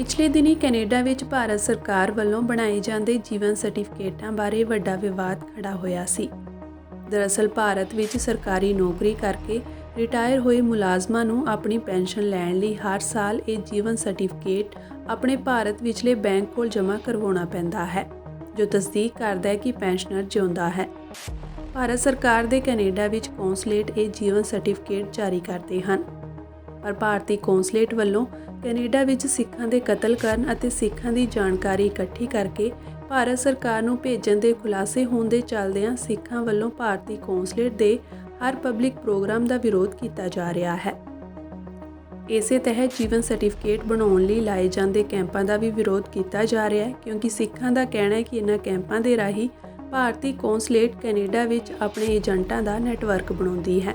ਪਿਛਲੇ ਦਿਨੀ ਕੈਨੇਡਾ ਵਿੱਚ ਭਾਰਤ ਸਰਕਾਰ ਵੱਲੋਂ ਬਣਾਏ ਜਾਂਦੇ ਜੀਵਨ ਸਰਟੀਫਿਕੇਟਾਂ ਬਾਰੇ ਵੱਡਾ ਵਿਵਾਦ ਖੜਾ ਹੋਇਆ ਸੀ। ਦਰਅਸਲ ਭਾਰਤ ਵਿੱਚ ਸਰਕਾਰੀ ਨੌਕਰੀ ਕਰਕੇ ਰਿਟਾਇਰ ਹੋਏ ਮੁਲਾਜ਼ਮਾਂ ਨੂੰ ਆਪਣੀ ਪੈਨਸ਼ਨ ਲੈਣ ਲਈ ਹਰ ਸਾਲ ਇਹ ਜੀਵਨ ਸਰਟੀਫਿਕੇਟ ਆਪਣੇ ਭਾਰਤ ਵਿਚਲੇ ਬੈਂਕ ਕੋਲ ਜਮ੍ਹਾਂ ਕਰਵਾਉਣਾ ਪੈਂਦਾ ਹੈ, ਜੋ ਤਸਦੀਕ ਕਰਦਾ ਹੈ ਕਿ ਪੈਨਸ਼ਨਰ ਜਿਉਂਦਾ ਹੈ। ਭਾਰਤ ਸਰਕਾਰ ਦੇ ਕੈਨੇਡਾ ਵਿੱਚ ਕੌਂਸਲੇਟ ਇਹ ਜੀਵਨ ਸਰਟੀਫਿਕੇਟ ਜਾਰੀ ਕਰਦੇ ਹਨ। ਪਰ ਭਾਰਤੀ ਕੌਂਸਲੇਟ ਵੱਲੋਂ ਕੈਨੇਡਾ ਵਿੱਚ ਸਿੱਖਾਂ ਦੇ ਕਤਲ ਕਰਨ ਅਤੇ ਸਿੱਖਾਂ ਦੀ ਜਾਣਕਾਰੀ ਇਕੱਠੀ ਕਰਕੇ ਭਾਰਤ ਸਰਕਾਰ ਨੂੰ ਭੇਜਣ ਦੇ ਖੁਲਾਸੇ ਹੋਣ ਦੇ ਚੱਲਦਿਆਂ ਸਿੱਖਾਂ ਵੱਲੋਂ ਭਾਰਤੀ ਕੌਂਸਲੇਟ ਦੇ ਹਰ ਪਬਲਿਕ ਪ੍ਰੋਗਰਾਮ ਦਾ ਵਿਰੋਧ ਕੀਤਾ ਜਾ ਰਿਹਾ ਹੈ। ਇਸੇ ਤਹਿਤ ਜੀਵਨ ਸਰਟੀਫਿਕੇਟ ਬਣਾਉਣ ਲਈ ਲਾਏ ਜਾਂਦੇ ਕੈਂਪਾਂ ਦਾ ਵੀ ਵਿਰੋਧ ਕੀਤਾ ਜਾ ਰਿਹਾ ਹੈ, ਕਿਉਂਕਿ ਸਿੱਖਾਂ ਦਾ ਕਹਿਣਾ ਹੈ ਕਿ ਇਹਨਾਂ ਕੈਂਪਾਂ ਦੇ ਰਾਹੀਂ ਭਾਰਤੀ ਕੌਂਸਲੇਟ ਕੈਨੇਡਾ ਵਿੱਚ ਆਪਣੇ ਏਜੰਟਾਂ ਦਾ ਨੈਟਵਰਕ ਬਣਾਉਂਦੀ ਹੈ।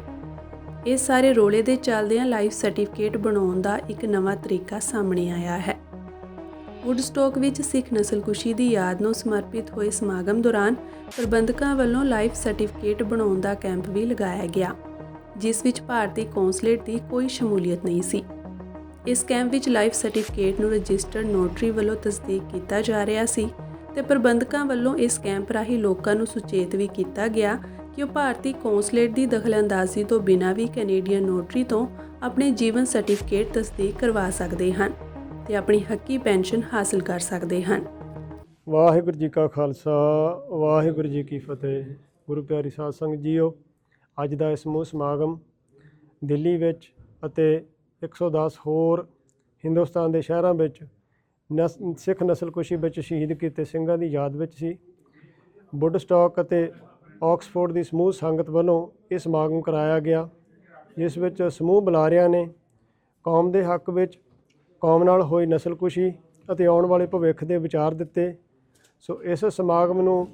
ਇਹ ਸਾਰੇ ਰੋਲੇ ਦੇ ਚੱਲਦਿਆਂ ਲਾਈਫ ਸਰਟੀਫਿਕੇਟ ਬਣਾਉਣ ਦਾ ਇੱਕ ਨਵਾਂ ਤਰੀਕਾ ਸਾਹਮਣੇ ਆਇਆ ਹੈ। ਵੁੱਡਸਟੋਕ ਵਿੱਚ ਸਿੱਖ ਨਸਲਕੁਸ਼ੀ ਦੀ ਯਾਦ ਨੂੰ ਸਮਰਪਿਤ ਹੋਏ ਸਮਾਗਮ ਦੌਰਾਨ ਪ੍ਰਬੰਧਕਾਂ ਵੱਲੋਂ ਲਾਈਫ ਸਰਟੀਫਿਕੇਟ ਬਣਾਉਣ ਦਾ ਕੈਂਪ ਵੀ ਲਗਾਇਆ ਗਿਆ, ਜਿਸ ਵਿੱਚ ਭਾਰਤੀ ਕੌਂਸਲੇਟ ਦੀ ਕੋਈ ਸ਼ਮੂਲੀਅਤ ਨਹੀਂ ਸੀ। ਇਸ ਕੈਂਪ ਵਿੱਚ ਲਾਈਫ ਸਰਟੀਫਿਕੇਟ ਨੂੰ ਰਜਿਸਟਰਡ ਨੋਟਰੀ ਵੱਲੋਂ ਤਸਦੀਕ ਕੀਤਾ ਜਾ ਰਿਹਾ ਸੀ ਤੇ ਪ੍ਰਬੰਧਕਾਂ ਵੱਲੋਂ ਇਸ ਕੈਂਪ ਰਾਹੀਂ ਲੋਕਾਂ ਨੂੰ ਸੁਚੇਤ ਵੀ ਕੀਤਾ ਗਿਆ ਕਿ ਉਹ ਭਾਰਤੀ ਕੌਂਸਲੇਟ ਦੀ ਦਖਲਅੰਦਾਜ਼ੀ ਤੋਂ ਬਿਨਾਂ ਵੀ ਕੈਨੇਡੀਅਨ ਨੋਟਰੀ ਤੋਂ ਆਪਣੇ ਜੀਵਨ ਸਰਟੀਫਿਕੇਟ ਤਸਦੀਕ ਕਰਵਾ ਸਕਦੇ ਹਨ ਤੇ ਆਪਣੀ ਹੱਕੀ ਪੈਨਸ਼ਨ ਹਾਸਲ ਕਰ ਸਕਦੇ ਹਨ। ਵਾਹਿਗੁਰੂ ਜੀ ਕਾ ਖਾਲਸਾ, ਵਾਹਿਗੁਰੂ ਜੀ ਕੀ ਫਤਿਹ। ਗੁਰੂ ਪਿਆਰੀ ਸਾਧ ਸੰਗਤ ਜੀਓ, ਅੱਜ ਦਾ ਇਸ ਮੂਹ ਸਮਾਗਮ ਦਿੱਲੀ ਵਿੱਚ ਅਤੇ 110 ਹੋਰ ਹਿੰਦੁਸਤਾਨ ਦੇ ਸ਼ਹਿਰਾਂ ਵਿੱਚ ਨਸ, ਸਿੱਖ ਨਸਲਕੁਸ਼ੀ ਵਿੱਚ ਸ਼ਹੀਦ ਕੀਤੇ ਸਿੰਘਾਂ ਦੀ ਯਾਦ ਵਿੱਚ ਸੀ। ਬੁੱਢ ਵੁੱਡਸਟਾਕ ਅਤੇ ਆਕਸਫੋਰਡ ਦੀ ਸਮੂਹ ਸੰਗਤ ਵੱਲੋਂ ਇਹ ਸਮਾਗਮ ਕਰਾਇਆ ਗਿਆ, ਜਿਸ ਵਿੱਚ ਸਮੂਹ ਬੁਲਾਰਿਆਂ ਨੇ ਕੌਮ ਦੇ ਹੱਕ ਵਿੱਚ ਕੌਮ ਨਾਲ ਹੋਈ ਨਸਲਕੁਸ਼ੀ ਅਤੇ ਆਉਣ ਵਾਲੇ ਭਵਿੱਖ ਦੇ ਵਿਚਾਰ ਦਿੱਤੇ। ਸੋ ਇਸ ਸਮਾਗਮ ਨੂੰ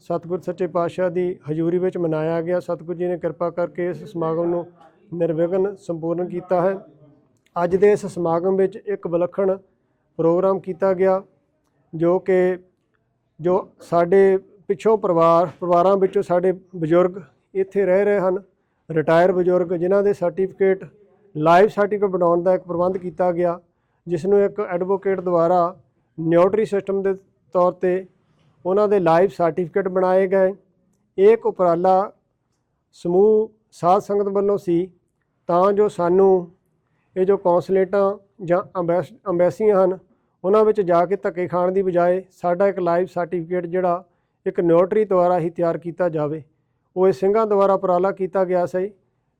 ਸਤਿਗੁਰ ਸੱਚੇ ਪਾਤਸ਼ਾਹ ਦੀ ਹਜ਼ੂਰੀ ਵਿੱਚ ਮਨਾਇਆ ਗਿਆ। ਸਤਿਗੁਰ ਜੀ ਨੇ ਕਿਰਪਾ ਕਰਕੇ ਇਸ ਸਮਾਗਮ ਨੂੰ ਨਿਰਵਿਘਨ ਸੰਪੂਰਨ ਕੀਤਾ ਹੈ। ਅੱਜ ਦੇ ਇਸ ਸਮਾਗਮ ਵਿੱਚ ਇੱਕ ਵਿਲੱਖਣ ਪ੍ਰੋਗਰਾਮ ਕੀਤਾ ਗਿਆ, ਜੋ ਕਿ ਜੋ ਸਾਡੇ ਪਿੱਛੋਂ ਪਰਿਵਾਰ, ਪਰਿਵਾਰਾਂ ਵਿੱਚੋਂ ਸਾਡੇ ਬਜ਼ੁਰਗ ਇੱਥੇ ਰਹਿ ਰਹੇ ਹਨ ਰਿਟਾਇਰ ਬਜ਼ੁਰਗ, ਜਿਨ੍ਹਾਂ ਦੇ ਸਰਟੀਫਿਕੇਟ ਲਾਈਫ ਸਰਟੀਫਿਕੇਟ ਬਣਾਉਣ ਦਾ ਇੱਕ ਪ੍ਰਬੰਧ ਕੀਤਾ ਗਿਆ ਜਿਸ ਨੂੰ ਇੱਕ ਐਡਵੋਕੇਟ ਦੁਆਰਾ ਨਿਊਟਰੀ ਸਿਸਟਮ ਦੇ ਤੌਰ ਤੇ ਉਹਨਾਂ ਦੇ ਲਾਈਫ ਸਰਟੀਫਿਕੇਟ ਬਣਾਏ ਗਏ। ਇਹ ਇੱਕ ਉਪਰਾਲਾ ਸਮੂਹ, ਸਾਧ ਸੰਗਤ ਵੱਲੋਂ ਸੀ, ਤਾਂ ਜੋ ਸਾਨੂੰ ਇਹ ਜੋ ਕੌਂਸਲੇਟਾਂ ਜਾਂ ਅੰਬੈਸ ਅੰਬੈਸੀਆਂ ਹਨ, ਉਹਨਾਂ ਵਿੱਚ ਜਾ ਕੇ ਧੱਕੇ ਖਾਣ ਦੀ ਬਜਾਏ ਸਾਡਾ ਇੱਕ ਲਾਈਫ ਸਰਟੀਫਿਕੇਟ ਜਿਹੜਾ ਇੱਕ ਨੋਟਰੀ ਦੁਆਰਾ ਹੀ ਤਿਆਰ ਕੀਤਾ ਜਾਵੇ। ਉਹ ਇਹ ਸਿੰਘਾਂ ਦੁਆਰਾ ਉਪਰਾਲਾ ਕੀਤਾ ਗਿਆ ਸੀ।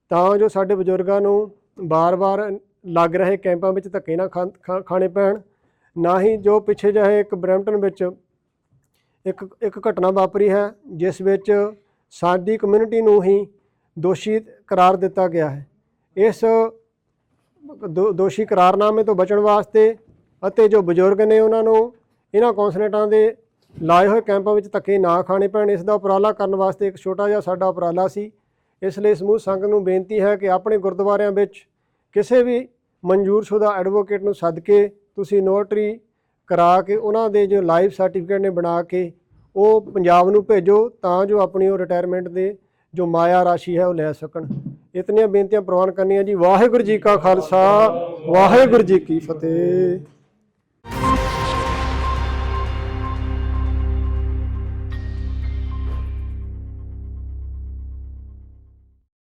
ਤਾਂ ਜੋ ਸਾਡੇ ਬਜ਼ੁਰਗਾਂ ਨੂੰ ਬਾਰ-ਬਾਰ ਲੱਗ ਰਹੇ ਕੈਂਪਾਂ ਵਿੱਚ ਧੱਕੇ ਨਾ ਖਾ- ਖਾ- ਖਾਣੇ ਪੈਣ। ਨਾ ਹੀ ਜੋ ਪਿੱਛੇ ਜਿਹੇ ਇੱਕ ਬਰੈਂਪਟਨ ਵਿੱਚ ਇੱਕ ਇੱਕ ਘਟਨਾ ਵਾਪਰੀ ਹੈ, ਜਿਸ ਵਿੱਚ ਸਾਡੀ ਕਮਿਊਨਿਟੀ ਨੂੰ ਹੀ ਦੋਸ਼ੀ ਕਰਾਰ ਦਿੱਤਾ ਗਿਆ ਹੈ। ਇਸ ਦੋ- ਦੋਸ਼ੀ ਕਰਾਰਨਾਮੇ ਤੋਂ ਬਚਣ ਵਾਸਤੇ ਅਤੇ ਜੋ ਬਜ਼ੁਰਗ ਨੇ ਉਹਨਾਂ ਨੂੰ, ਇਹਨਾਂ ਕੌਂਸਲੇਟਾਂ ਦੇ ਲਾਏ ਹੋਏ ਕੈਂਪਾਂ ਵਿੱਚ ਧੱਕੇ ਨਾ ਖਾਣੇ ਪੈਣ, ਇਸ ਦਾ ਉਪਰਾਲਾ ਕਰਨ ਵਾਸਤੇ ਇੱਕ ਛੋਟਾ ਜਿਹਾ ਸਾਡਾ ਉਪਰਾਲਾ ਸੀ। ਇਸ ਲਈ ਸਮੂਹ ਸੰਘ ਨੂੰ ਬੇਨਤੀ ਹੈ ਕਿ ਆਪਣੇ ਗੁਰਦੁਆਰਿਆਂ ਵਿੱਚ ਕਿਸੇ ਵੀ ਮਨਜ਼ੂਰਸ਼ੁਦਾ ਐਡਵੋਕੇਟ ਨੂੰ ਸੱਦ ਕੇ ਤੁਸੀਂ ਨੋਟਰੀ ਕਰਾ ਕੇ ਉਹਨਾਂ ਦੇ ਜੋ ਲਾਈਵ ਸਰਟੀਫਿਕੇਟ ਨੇ ਬਣਾ ਕੇ ਉਹ ਪੰਜਾਬ ਨੂੰ ਭੇਜੋ ਤਾਂ ਜੋ ਆਪਣੀ ਉਹ ਰਿਟਾਇਰਮੈਂਟ ਦੇ ਜੋ ਮਾਇਆ ਰਾਸ਼ੀ ਹੈ ਉਹ ਲੈ ਸਕਣ। ਇਤਨੀਆਂ ਬੇਨਤੀਆਂ ਪ੍ਰਵਾਨ ਕਰਨੀਆਂ ਜੀ। ਵਾਹਿਗੁਰੂ ਜੀ ਕਾ ਖਾਲਸਾ, ਵਾਹਿਗੁਰੂ ਜੀ ਕੀ ਫਤਿਹ।